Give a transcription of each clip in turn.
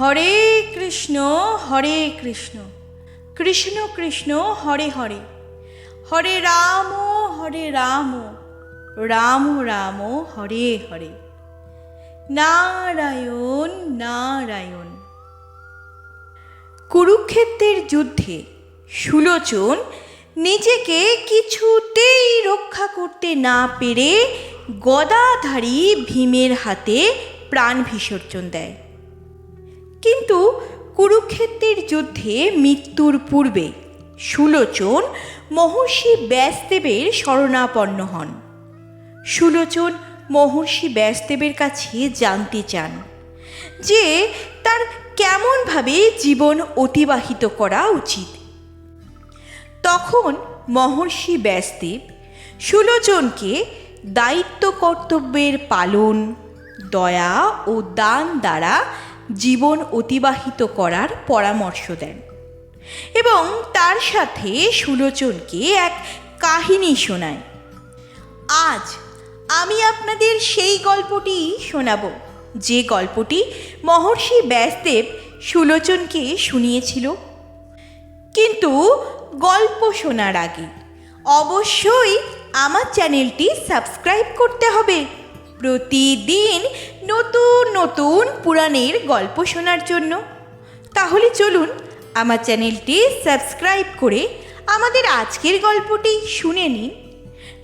হরে কৃষ্ণ হরে কৃষ্ণ। কৃষ্ণ কৃষ্ণ, হরে হরে। হরে রাম হরে রাম। রাম রাম, হরে হরে। নারায়ণ নারায়ণ। কুরুক্ষেত্রের যুদ্ধে সুলোচন নিজেকে কিছুতেই রক্ষা করতে না পেরে গদাধারী ভীমের হাতে প্রাণ বিসর্জন দেয়। কিন্তু কুরুক্ষেত্রের যুদ্ধে মৃত্যুর পূর্বে সুলোচন মহর্ষি ব্যাসদেবের শরণাপন্ন হন। সুলোচন মহর্ষি ব্যাসদেবের কাছে জানতে চান যে তার কেমনভাবে জীবন অতিবাহিত করা উচিত। তখন মহর্ষি ব্যাসদেব সুলোচনকে দায়িত্ব কর্তব্যের পালন, দয়া ও দান দ্বারা জীবন অতিবাহিত করার পরামর্শ দেন এবং তার সাথে সুলোচনকে এক কাহিনী শোনায়। আজ আমি আপনাদের সেই গল্পটি শোনাব, যে গল্পটি মহর্ষি ব্যাসদেব সুলোচনকে শুনিয়েছিল। কিন্তু গল্প শোনার আগে অবশ্যই আমার চ্যানেলটি সাবস্ক্রাইব করতে হবে। প্রতিদিন নতুন নতুন পুরাণের গল্প শোনার জন্য। তাহলে চলুন আমার চ্যানেলটি সাবস্ক্রাইব করে আমাদের আজকের গল্পটি শুনে নিন।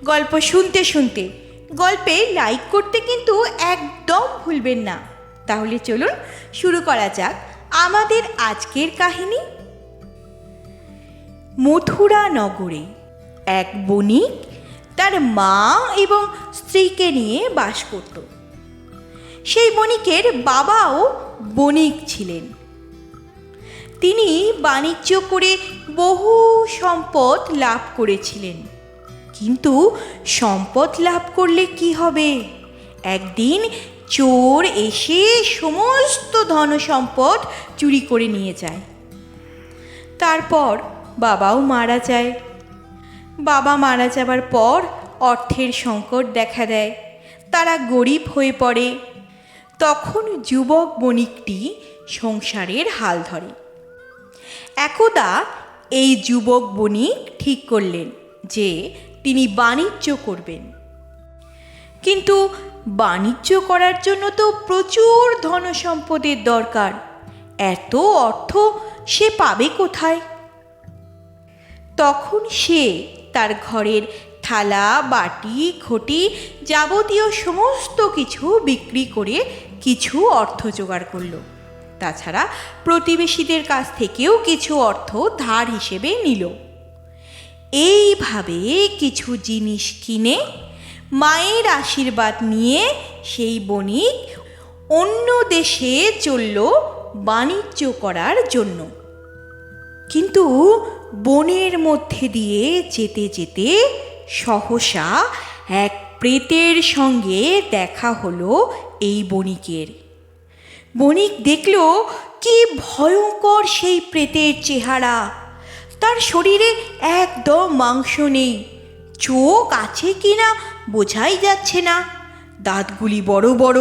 গল্প শুনতে শুনতে, গল্পে লাইক করতে কিন্তু একদম ভুলবেন না। তাহলে চলুন শুরু করা যাক আমাদের আজকের কাহিনী। মথুরা নগরে এক বণিক তার মা এবং স্ত্রীকে নিয়ে বাস করত। সেই বণিকের বাবাও বণিক ছিলেন। তিনি বাণিজ্য করে বহু সম্পদ লাভ করেছিলেন। কিন্তু সম্পদ লাভ করলে কি হবে? একদিন চোর এসে সমস্ত ধন সম্পদ চুরি করে নিয়ে যায়। তারপর বাবাও মারা যায়। বাবা মারা যাবার পর অর্থের সংকট দেখা দেয়। তারা গরিব হয়ে পড়ে। তখন যুবক বণিকটি সংসারের হাল ধরে। একদা এই যুবক বণিক ঠিক করলেন যে তিনি বাণিজ্য করবেন। কিন্তু বাণিজ্য করার জন্য তো প্রচুর ধন সম্পদের দরকার। এত অর্থ সে পাবে কোথায়? তখন সে তার ঘরের থালা, বাটি ঘটি যাবতীয় সমস্ত কিছু বিক্রি করে কিছু অর্থ জোগাড় করল। তাছাড়া প্রতিবেশীদের কাছ থেকেও কিছু অর্থ ধার হিসেবে নিল। এইভাবে কিছু জিনিস কিনে মায়ের আশীর্বাদ নিয়ে সেই বণিক অন্য দেশে চলল বাণিজ্য করার জন্য। কিন্তু বনের মধ্যে দিয়ে যেতে যেতে সহসা এক প্রেতের সঙ্গে দেখা হলো এই বণিকের। বণিক দেখল, কি ভয়ঙ্কর সেই প্রেতের চেহারা। তার শরীরে একদম মাংস নেই। চোখ আছে কি না বোঝাই যাচ্ছে না। দাঁতগুলি বড় বড়।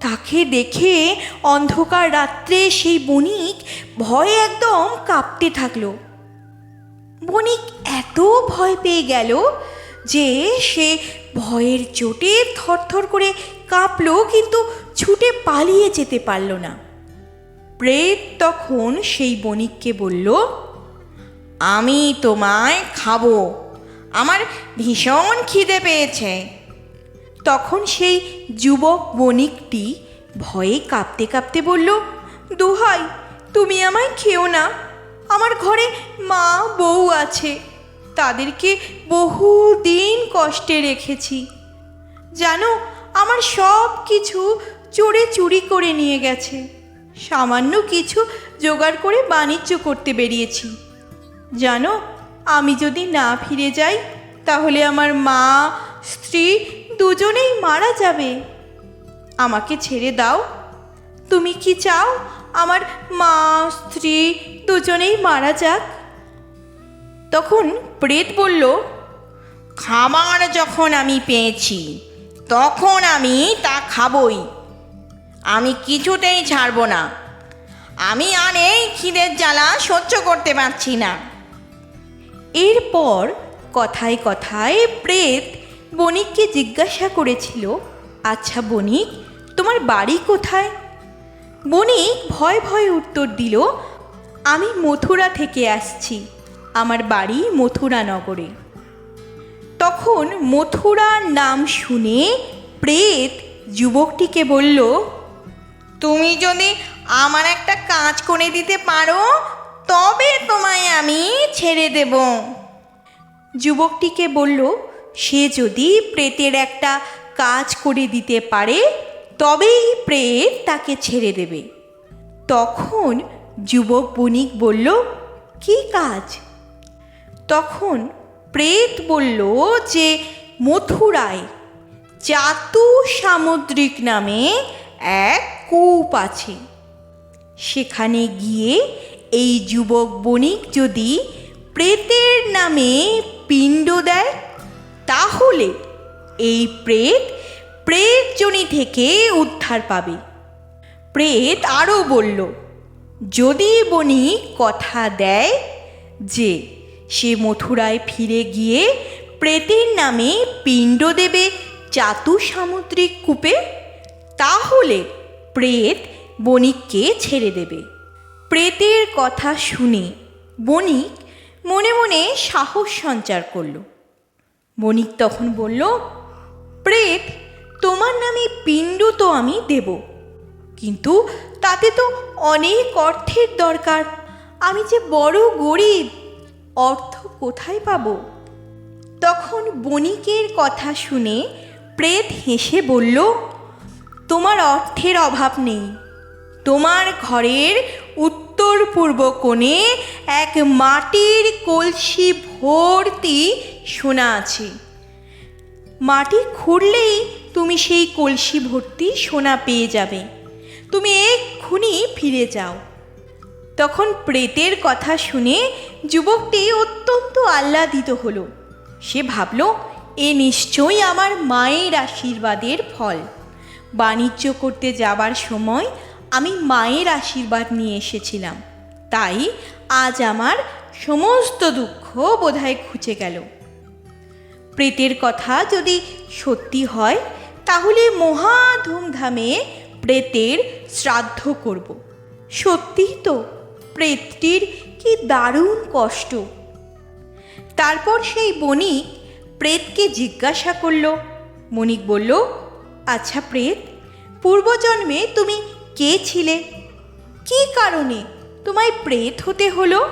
তাকে দেখে অন্ধকার রাত্রে সেই বণিক ভয়ে একদম কাঁপতে থাকল। বণিক এত ভয় পেয়ে গেল যে সে ভয়ের চোটে থরথর করে কাঁপল, কিন্তু ছুটে পালিয়ে যেতে পারল না। প্রেত তখন সেই বণিককে বলল, আমি তোমায় খাব। আমার ভীষণ খিদে পেয়েছে। তখন সেই যুবক বণিকটি ভয়ে কাঁপতে কাঁপতে বলল, দোহাই, তুমি আমায় খেও না। আমার ঘরে মা বউ আছে। তাদেরকে বহু দিন কষ্টে রেখেছি। জানো, আমার সব কিছু চোরে চুরি করে নিয়ে গেছে। সামান্য কিছু জোগাড় করে বাণিজ্য করতে বেরিয়েছি। জানো, আমি যদি না ফিরে যাই, তাহলে আমার মা, স্ত্রী দুজনেই মারা যাবে। আমাকে ছেড়ে দাও। তুমি কি চাও আমার মা, স্ত্রী দুজনেই মারা যাক? তখন প্রেত বলল, খাবার যখন আমি পেয়েছি, তখন আমি তা খাবই। আমি কিছুতেই ছাড়বো না। আমি আর এই খিদের জ্বালা সহ্য করতে পারছি না। এরপর কথায় কথায় প্রেত বণিককে জিজ্ঞাসা করেছিল আচ্ছা বণিক, তোমার বাড়ি কোথায়? বণিক ভয় ভয়ে উত্তর দিল, আমি মথুরা থেকে আসছি। আমার বাড়ি মথুরা নগরে তখন মথুরার নাম শুনে প্রেত যুবকটিকে বলল, তুমি যদি আমার একটা কাজ করে দিতে পারো, তবে তোমায় আমি ছেড়ে দেব। যুবকটিকে বলল, সে যদি প্রেতের একটা কাজ করে দিতে পারে, তবেই প্রেত তাকে ছেড়ে দেবে। তখন যুবক বণিক বলল, কি কাজ? তখন প্রেত বলল যে, মথুরায় চাতু সামুদ্রিক নামে এক কূপ আছে। সেখানে গিয়ে এই যুবক বণিক যদি প্রেতের নামে পিণ্ড দেয়, তাহলে এই প্রেত প্রেতজনি থেকে উদ্ধার পাবে। প্রেত আরও বলল, যদি বণিক কথা দেয় যে সে মথুরায় ফিরে গিয়ে প্রেতের নামে পিণ্ড দেবে চাতু সামুদ্রিক কূপে, তাহলে প্রেত বণিককে ছেড়ে দেবে। প্রেতের কথা শুনে বণিক মনে মনে সাহস সঞ্চার করল। বণিক তখন বলল, প্রেত, তোমার নামে পিণ্ড তো আমি দেব, কিন্তু তাতে তো অনেক অর্থের দরকার। আমি যে বড় গরিব অর্থ কোথায় পাব? তখন বণিকের কথা শুনে প্রেত হেসে বলল, তোমার অর্থের অভাব নেই। তোমার ঘরের উত্তর পূর্ব কোণে এক মাটির কলসি ভর্তি সোনা আছে। মাটি খুঁড়লেই তুমি সেই কলসি ভর্তি সোনা পেয়ে যাবে। তুমি এক্ষুনি ফিরে যাও। তখন প্রেতের কথা শুনে যুবকটি অত্যন্ত আহ্লাদিত হলো। সে ভাবল, এ নিশ্চয়ই আমার মায়ের আশীর্বাদের ফল। বাণিজ্য করতে যাবার সময় আমি মায়ের আশীর্বাদ নিয়ে এসেছিলাম। তাই আজ আমার সমস্ত দুঃখ বোধহয় খুঁজে গেল। প্রেতের কথা যদি সত্যি হয়, তাহলে মহা ধুমধামে প্রেতের শ্রাদ্ধ করব। সত্যিই তো প্রেতটির কি দারুণ কষ্ট। তারপর সেই বণিক প্রেতকে জিজ্ঞাসা করল বণিক বলল আচ্ছা প্রেত, পূর্বজন্মে তুমি কে ছিলে? কি কারণে তোমায় প্রেত হতে হলো?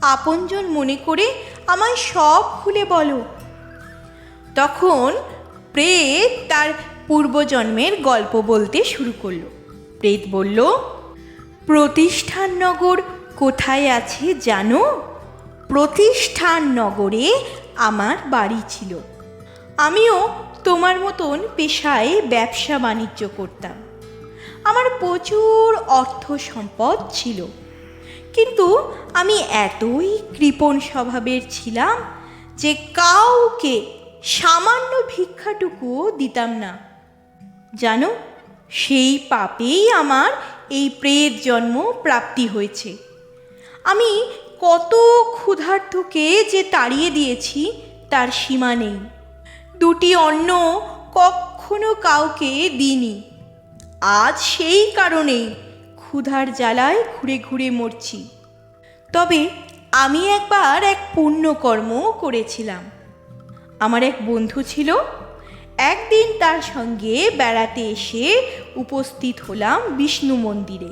আপনজন মনে করে আমায় সব খুলে বলো। তখন প্রেত তার পূর্বজন্মের গল্প বলতে শুরু করল। প্রেত বলল প্রতিষ্ঠাননগর কোথায় আছে জানো? প্রতিষ্ঠান নগরে আমার বাড়ি ছিল। আমিও তোমার মতন পেশায় ব্যবসা বাণিজ্য করতাম। আমার প্রচুর অর্থ সম্পদ ছিল। কিন্তু আমি এতই কৃপণ স্বভাবের ছিলাম যে কাউকে সামান্য ভিক্ষাটুকুও দিতাম না। জানো, সেই পাপেই আমার এই প্রেত জন্ম প্রাপ্তি হয়েছে। আমি কত ক্ষুধার্থকে যে তাড়িয়ে দিয়েছি, তার সীমা নেই। দুটি অন্ন কখনো কাউকে দিইনি। আজ সেই কারণেই ক্ষুধার জ্বালায় ঘুরে ঘুরে মরছি। তবে আমি একবার এক পুণ্যকর্ম করেছিলাম। আমার এক বন্ধু ছিল একদিন তার সঙ্গে বেড়াতে এসে উপস্থিত হলাম বিষ্ণু মন্দিরে।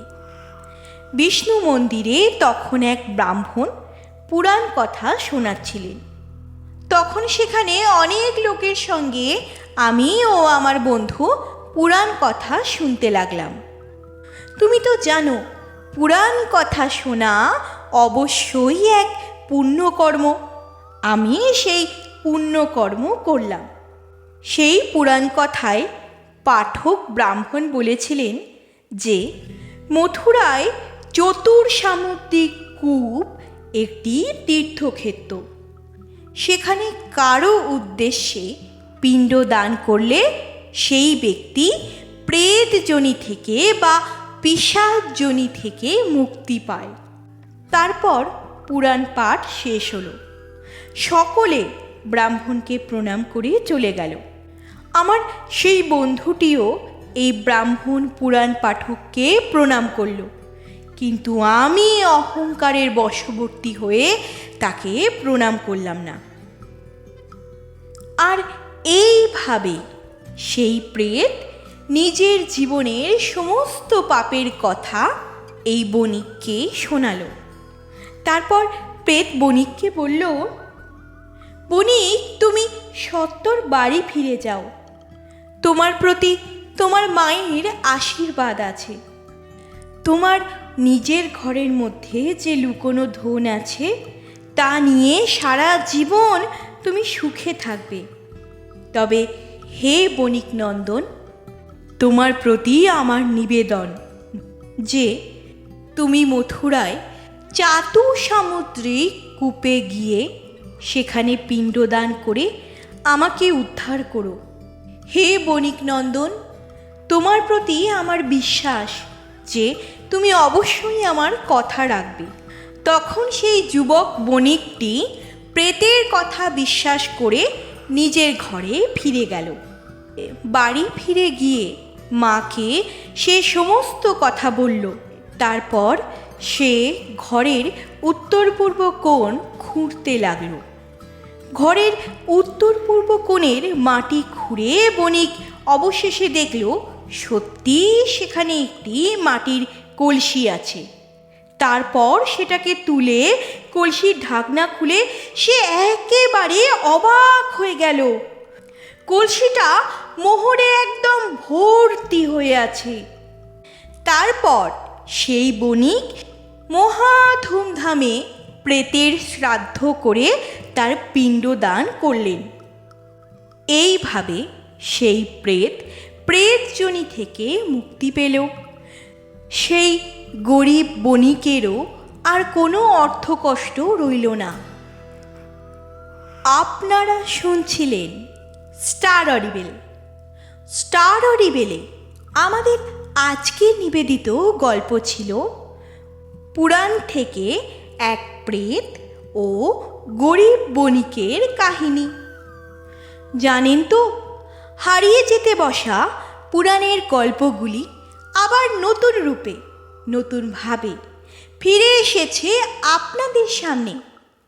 বিষ্ণু মন্দিরে তখন এক ব্রাহ্মণ পুরাণ কথা শোনাচ্ছিলেন। তখন সেখানে অনেক লোকের সঙ্গে আমি ও আমার বন্ধু পুরাণ কথা শুনতে লাগলাম। তুমি তো জানো, পুরাণ কথা শোনা অবশ্যই এক পুণ্যকর্ম। আমি সেই পুণ্যকর্ম করলাম। সেই পুরাণ কথায় পাঠক ব্রাহ্মণ বলেছিলেন যে, মথুরায় চতুর সামুদ্রিক কূপ একটি তীর্থক্ষেত্র। সেখানে কারও উদ্দেশ্যে পিণ্ড দান করলে সেই ব্যক্তি প্রেতজনি থেকে বা পিসাজনি থেকে মুক্তি পায়। তারপর পুরাণ পাঠ শেষ হলো। সকলে ব্রাহ্মণকে প্রণাম করে চলে গেল। আমার সেই বন্ধুটিও এই ব্রাহ্মণ পুরাণ পাঠককে প্রণাম করল। কিন্তু আমি অহংকারের বশবর্তী হয়ে তাকে প্রণাম করলাম না। আর এইভাবে সেই প্রেত নিজের জীবনের সমস্ত পাপের কথা এই বণিককে শোনালো। তারপর প্রেত বণিককে বলল, বণিক, তুমি সত্তর বাড়ি ফিরে যাও। তোমার প্রতি তোমার মায়ের আশীর্বাদ আছে। তোমার নিজের ঘরের মধ্যে যে লুকোনো ধন আছে, তা নিয়ে সারা জীবন তুমি সুখে থাকবে। তবে হে বণিক নন্দন, তোমার প্রতি আমার নিবেদন যে তুমি মথুরায় চাতু সামুদ্রিক কূপে গিয়ে সেখানে পিণ্ডদান করে আমাকে উদ্ধার করো। হে বণিক নন্দন, তোমার প্রতি আমার বিশ্বাস যে তুমি অবশ্যই আমার কথা রাখবে। তখন সেই যুবক বণিকটি প্রেতের কথা বিশ্বাস করে নিজের ঘরে ফিরে গেল। বাড়ি ফিরে গিয়ে মাকে সে সমস্ত কথা বলল। তারপর সে ঘরের উত্তর পূর্ব কোণ খুঁড়তে লাগল। ঘরের উত্তর পূর্ব কোণের মাটি খুঁড়ে বণিক অবশেষে দেখল, সত্যি সেখানে একটি মাটির কলসি আছে। তারপর সেটাকে তুলে কলসির ঢাকনা খুলে সে একেবারে অবাক হয়ে গেল। কলসিটা মোহরে একদম ভর্তি হয়ে আছে। তারপর সেই বণিক মহা ধুমধামে প্রেতের শ্রাদ্ধ করে তার পিণ্ডদান করলেন। এইভাবে সেই প্রেত প্রেতজনি থেকে মুক্তি পেল। সেই গরিব বণিকেরও আর কোনো অর্থকষ্ট রইল না। আপনারা শুনছিলেন স্টার অডিবেল স্টার অডিবেলে আমাদের আজকে নিবেদিত গল্প ছিল, পুরাণ থেকে এক প্রেত ও গরিব বণিকের কাহিনী। জানেন তো, হারিয়ে যেতে বসা পুরাণের গল্পগুলি আবার নতুন রূপে নতুনভাবে ফিরে এসেছে আপনাদের সামনে।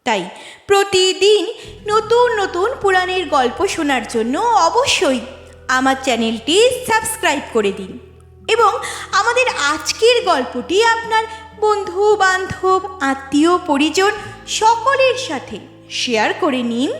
তাই প্রতিদিন নতুন নতুন পুরাণের গল্প শোনার জন্য অবশ্যই আমার চ্যানেলটি সাবস্ক্রাইব করে দিন এবং আমাদের আজকের গল্পটি আপনার বন্ধু বান্ধব আত্মীয় পরিজন সকলের সাথে শেয়ার করে নিন।